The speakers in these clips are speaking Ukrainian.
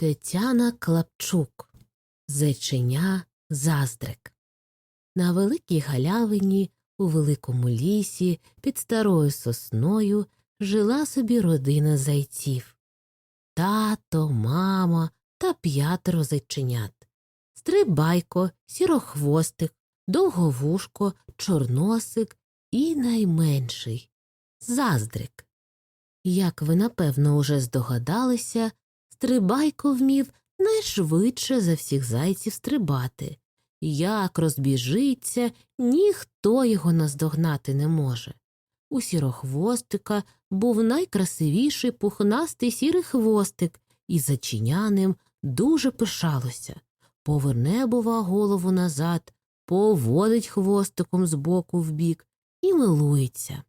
Тетяна Клапчук Зайченя Заздрик. На великій галявині у великому лісі під старою сосною жила собі родина зайців. Тато, мама та п'ятеро зайченят. Стрибайко, сірохвостик, довговушко, чорносик і найменший заздрик. Як ви напевно уже здогадалися, Стрибайко вмів найшвидше за всіх зайців стрибати. Як розбіжиться, ніхто його наздогнати не може. У сірохвостика був найкрасивіший пухнастий сірий хвостик, і зачиняним дуже пишалося. Поверне, бува, голову назад, поводить хвостиком з боку в бік і милується.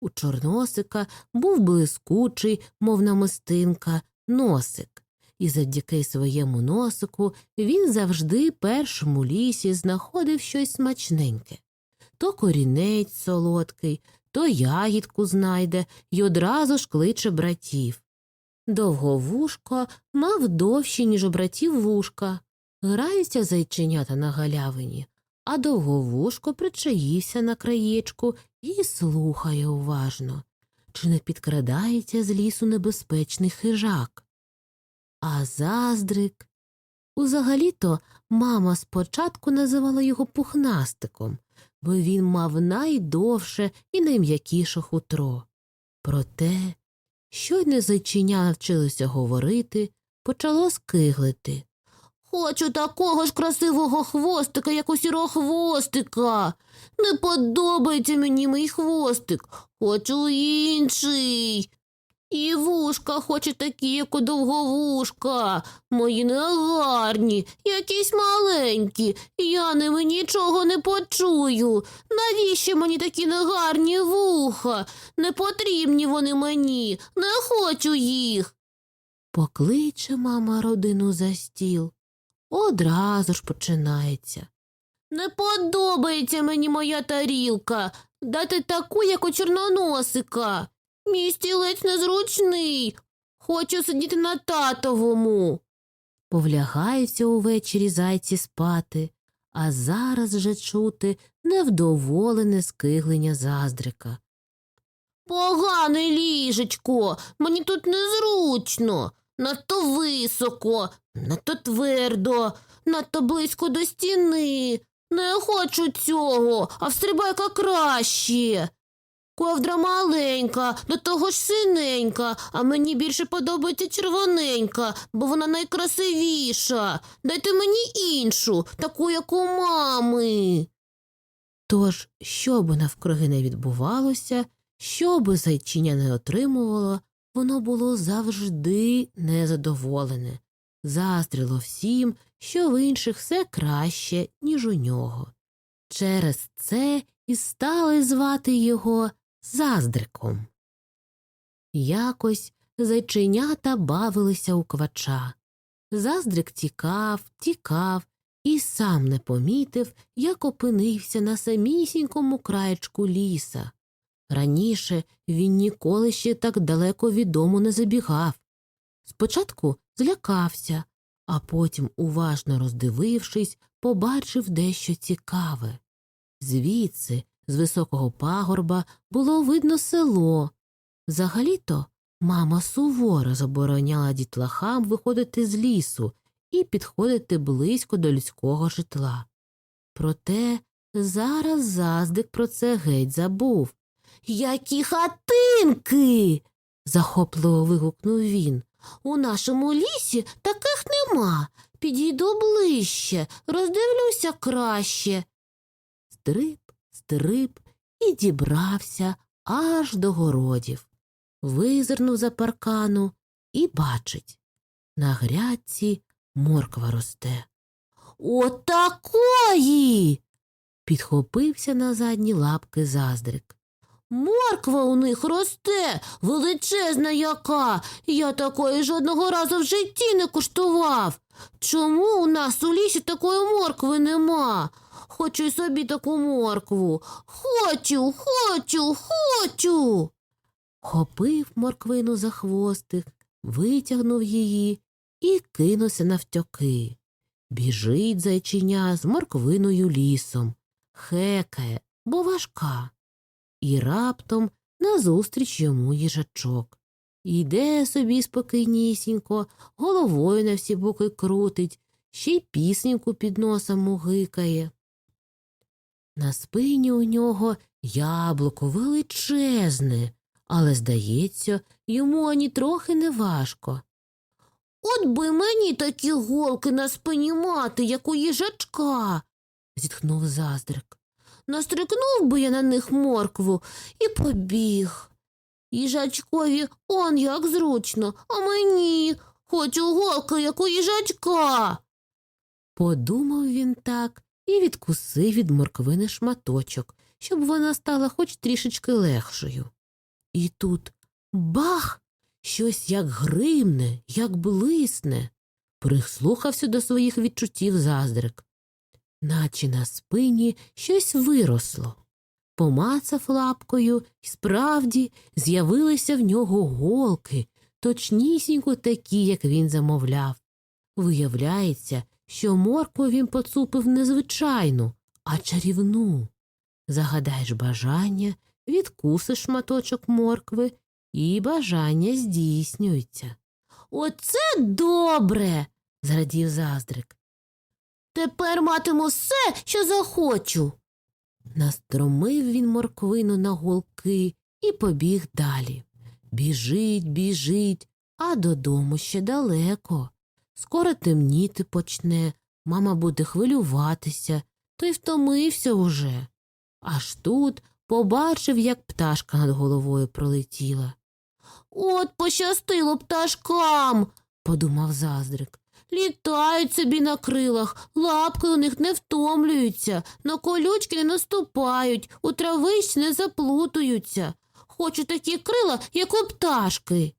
У чорносика був блискучий, мов намистинка, носик, і завдяки своєму носику він завжди першому лісі знаходив щось смачненьке. То корінець солодкий, то ягідку знайде й одразу ж кличе братів. Довговушко мав довші, ніж у братів вушка. Граються зайченята на галявині, а довговушко причаївся на краєчку і слухає уважно чи не підкрадається з лісу небезпечний хижак. А заздрик. Узагалі-то мама спочатку називала його пухнастиком, бо він мав найдовше і найм'якіше хутро. Проте, щойно зайчиня навчилося говорити, почало скиглити. Хочу такого ж красивого хвостика, як у сірохвостика. Не подобається мені мій хвостик. Хочу інший. І вушка хоче такі, як у довговушка. Мої не гарні, якісь маленькі. Я ними нічого не почую. Навіщо мені такі негарні вуха? Не потрібні вони мені, не хочу їх. Покличе мама родину за стіл. Одразу ж починається. Не подобається мені моя тарілка. Дати таку, як у чорноносика. Мій стілець незручний. Хочу сидіти на татовому. Повлягаються увечері зайці спати, а зараз же чути невдоволене скиглення заздрика. Погане ліжечко, мені тут незручно, надто високо, надто твердо, надто близько до стіни. Не хочу цього, а встрибайка краще. Ковдра маленька, до того ж синенька, а мені більше подобається червоненька, бо вона найкрасивіша. Дайте мені іншу, таку, як у мами. Тож, що би навкруги не відбувалося, що би зайчиня не отримувало, воно було завжди незадоволене, заздрило всім, що в інших все краще, ніж у нього. Через це і стали звати його Заздриком. Якось зайченята бавилися у квача. Заздрик тікав, тікав і сам не помітив, як опинився на самісінькому краєчку ліса. Раніше він ніколи ще так далеко від дому не забігав. Спочатку злякався, а потім, уважно роздивившись, побачив дещо цікаве. Звідси, з високого пагорба, було видно село. Взагалі-то мама суворо забороняла дітлахам виходити з лісу і підходити близько до людського житла. Проте зараз заздик про це геть забув. Які хатинки. захопливо вигукнув він. У нашому лісі таких нема. Підійду ближче, роздивлюся краще. Стриб, стриб і дібрався аж до городів. Визирнув за паркану і бачить. На грядці морква росте. Отакої. підхопився на задні лапки заздрик. Морква у них росте, величезна яка. Я такої жодного разу в житті не куштував. Чому у нас у лісі такої моркви нема? Хочу й собі таку моркву. Хочу, хочу, хочу. Хопив морквину за хвостик, витягнув її і кинувся навтьоки. Біжить зайчиня з морквиною лісом, хекає, бо важка. І раптом назустріч йому їжачок. Йде собі спокійнісінько, головою на всі боки крутить, ще й пісеньку під носом мугикає. На спині у нього яблуко величезне, але, здається, йому ані трохи не важко. От би мені такі голки на спині мати, як у їжачка, зітхнув заздрик. Настрикнув би я на них моркву і побіг. Їжачкові он як зручно, а мені хочу голки, як у їжачка. Подумав він так і відкусив від морквини шматочок, щоб вона стала хоч трішечки легшою. І тут бах! Щось як гримне, як блисне. Прислухався до своїх відчуттів заздрик. Наче на спині щось виросло. Помацав лапкою, і справді з'явилися в нього голки, точнісінько такі, як він замовляв. Виявляється, що моркву він поцупив не звичайну, а чарівну. Загадаєш бажання, відкусиш шматочок моркви, і бажання здійснюються. Оце добре. зрадів заздрик. Тепер матиму все, що захочу. Настромив він морквину на голки і побіг далі. Біжить, біжить, а додому ще далеко. Скоро темніти почне, мама буде хвилюватися, то й втомився уже. Аж тут побачив, як пташка над головою пролетіла. От пощастило пташкам, подумав заздрик. Літають собі на крилах, лапки у них не втомлюються, на колючки не наступають, у травищ не заплутуються. Хочу такі крила, як у пташки.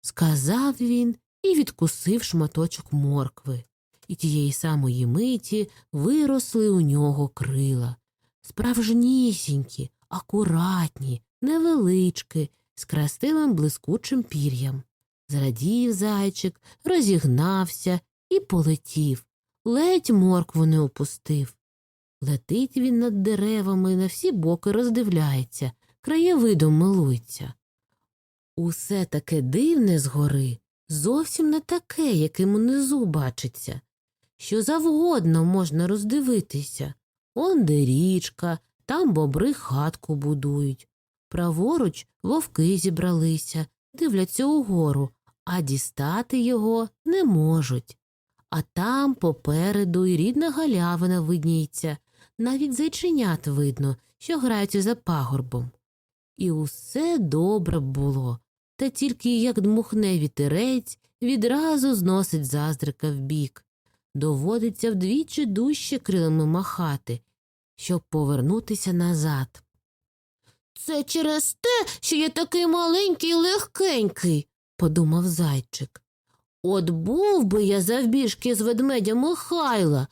Сказав він і відкусив шматочок моркви. І тієї самої миті виросли у нього крила. Справжнісінькі, акуратні, невеличкі, з красивим блискучим пір'ям. Зрадів зайчик, розігнався і полетів, ледь моркву не опустив. Летить він над деревами, на всі боки роздивляється, краєвидом милується. Усе таке дивне згори, зовсім не таке, яким унизу бачиться. Що завгодно можна роздивитися. Он де річка, там бобри хатку будують. Праворуч вовки зібралися, дивляться угору, а дістати його не можуть. А там попереду і рідна галявина видніється, навіть зайченят видно, що граються за пагорбом. І усе добре було, та тільки як дмухне вітерець, відразу зносить заздрика вбік. Доводиться вдвічі дужче крилами махати, щоб повернутися назад. Це через те, що я такий маленький і легкенький, подумав зайчик. От був би я завбіжки з ведмедя Михайла.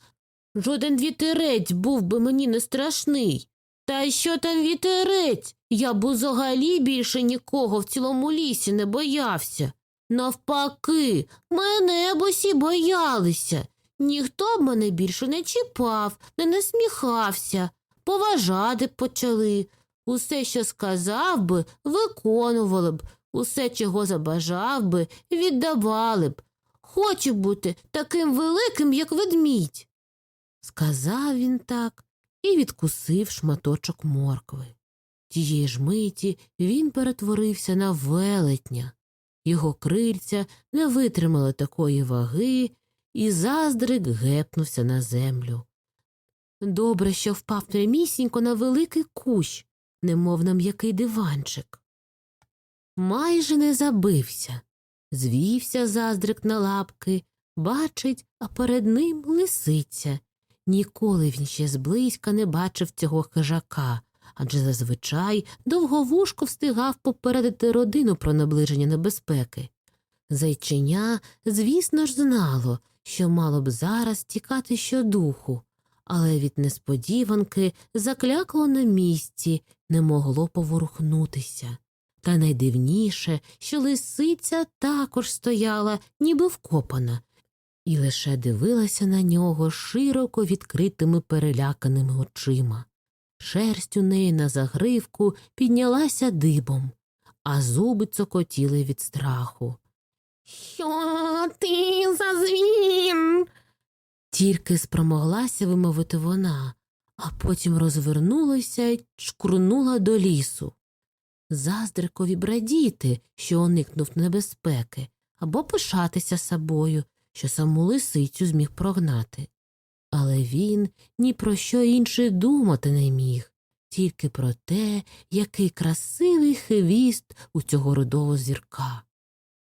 Жоден вітерець був би мені не страшний. Та що там вітерець? Я б взагалі більше нікого в цілому лісі не боявся. Навпаки, мене б усі боялися. Ніхто б мене більше не чіпав, не насміхався, поважати почали. Усе, що сказав би, виконували б, усе, чого забажав би, віддавали б. Хочу бути таким великим, як ведмідь. Сказав він так і відкусив шматочок моркви. Тієї ж миті він перетворився на велетня. Його крильця не витримали такої ваги, і заздрик гепнувся на землю. Добре, що впав прямісінько на великий кущ, немов на м'який диванчик. Майже не забився. Звівся заздрик на лапки, бачить, а перед ним лисиця. Ніколи він ще зблизька не бачив цього хижака, адже зазвичай довговушко встигав попередити родину про наближення небезпеки. Зайченя, звісно ж, знало, що мало б зараз тікати щодуху, але від несподіванки заклякло на місці, не могло поворухнутися. Та найдивніше, що лисиця також стояла, ніби вкопана, і лише дивилася на нього широко відкритими переляканими очима. Шерсть у неї на загривку піднялася дибом, а зуби цокотіли від страху. Що ти за звір? Тільки спромоглася вимовити вона, а потім розвернулася й чкурнула до лісу. Заздрикові брадіти, що уникнув небезпеки, або пишатися собою, що саму лисицю зміг прогнати. Але він ні про що інше думати не міг, тільки про те, який красивий хвіст у цього рудого зірка.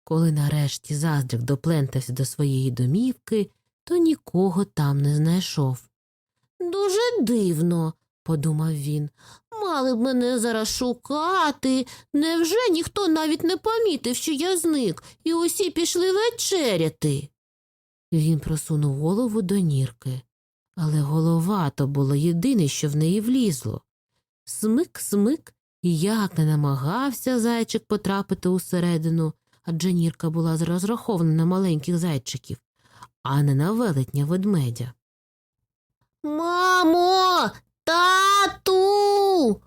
Коли нарешті заздрик доплентався до своєї домівки, то нікого там не знайшов. Дуже дивно, подумав він. Мали б мене зараз шукати. Невже ніхто навіть не помітив, що я зник, і усі пішли вечеряти? Він просунув голову до нірки, але голова то було єдине, що в неї влізло. Смик, смик, як не намагався зайчик потрапити усередину, адже нірка була розрахована на маленьких зайчиків, а не на велетня ведмедя. Мамо, тату.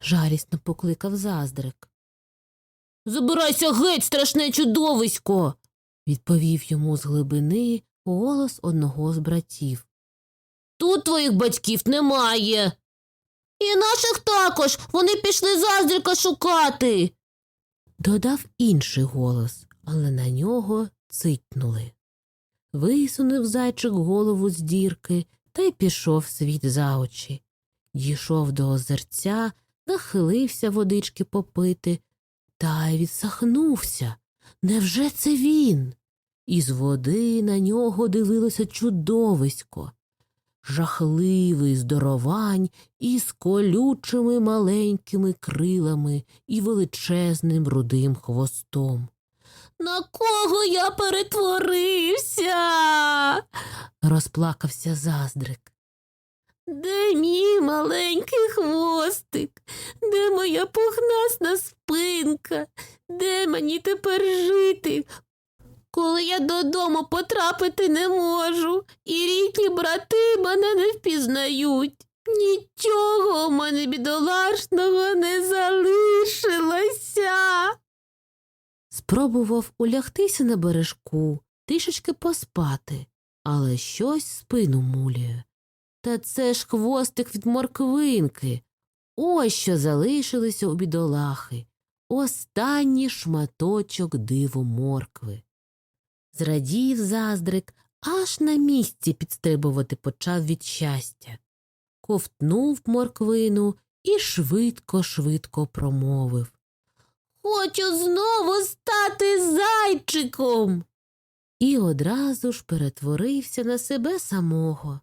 жарісно покликав заздрик. Забирайся геть, страшне чудовисько, відповів йому з глибини голос одного з братів. Тут твоїх батьків немає. І наших також. Вони пішли заздрика шукати. Додав інший голос, але на нього цитнули. Висунув зайчик голову з дірки та й пішов світ за очі. Дійшов до озерця, нахилився водички попити, та й відсахнувся. Невже це він? Із води на нього дивилося чудовисько, жахливий здоровань із колючими маленькими крилами і величезним рудим хвостом. На кого я перетворився? розплакався заздрик. Де мій маленький хвостик? Де моя пухнасна спинка? Де мені тепер жити? Коли я додому потрапити не можу, і рідні брати мене не впізнають. Нічого в мене бідолашного не залишилося. Спробував улягтися на бережку, трішечки поспати, але щось спину мулює. Та це ж хвостик від морквинки. Ось що залишилося у бідолахи. Останній шматочок диво моркви. Зрадів заздрик, аж на місці підстрибувати почав від щастя. Ковтнув морквину і швидко-швидко промовив. Хочу знову стати зайчиком. І одразу ж перетворився на себе самого.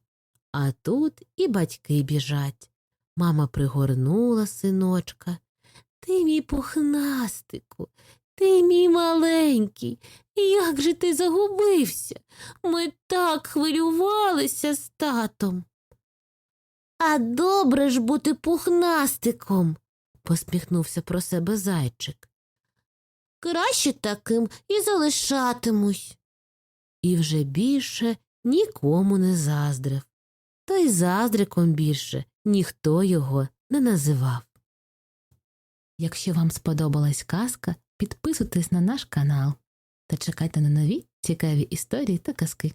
А тут і батьки біжать. Мама пригорнула синочка. Ти мій пухнастику, ти мій маленький. Як же ти загубився? Ми так хвилювалися з татом. А добре ж бути пухнастиком, посміхнувся про себе зайчик. Краще таким і залишатимусь. І вже більше нікому не заздрив. Та й заздриком більше ніхто його не називав. Якщо вам сподобалась казка, підписуйтесь на наш канал та чекайте на нові цікаві історії та казки.